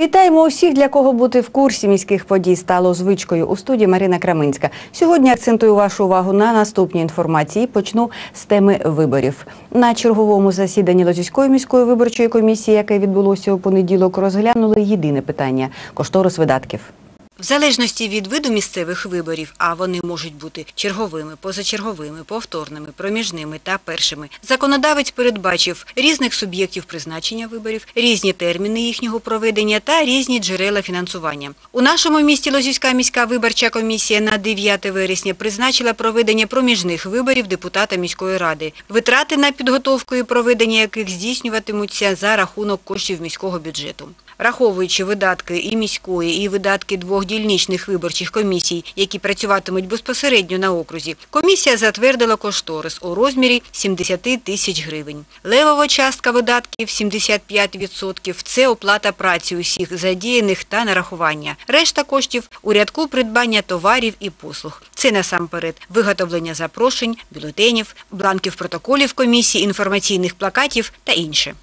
Вітаємо усіх, для кого бути в курсі міських подій стало звичкою. У студії Марина Краминська. Сьогодні акцентую вашу увагу на наступній інформації. Почну з теми виборів. На черговому засіданні Лозівської міської виборчої комісії, яке відбулося у понеділок, розглянули єдине питання кошторис видатків. В залежності від виду місцевих виборів, а вони можуть бути черговими, позачерговими, повторними, проміжними та першими, законодавець передбачив різних суб'єктів призначення виборів, різні терміни їхнього проведення та різні джерела фінансування. У нашому місті Лозівська міська виборча комісія на 9 вересня призначила проведення проміжних виборів депутата міської ради, витрати на підготовку і проведення яких здійснюватимуться за рахунок коштів міського бюджету. Враховуючи видатки і міської, і видатки двох дільничних виборчих комісій, які працюватимуть безпосередньо на окрузі, комісія затвердила кошторис у розмірі 70 тисяч гривень. Левова частка видатків 75% – це оплата праці усіх задіяних та нарахування. Решта коштів у рядку придбання товарів і послуг. Це насамперед виготовлення запрошень, бюлетенів, бланків протоколів комісії, інформаційних плакатів та інше.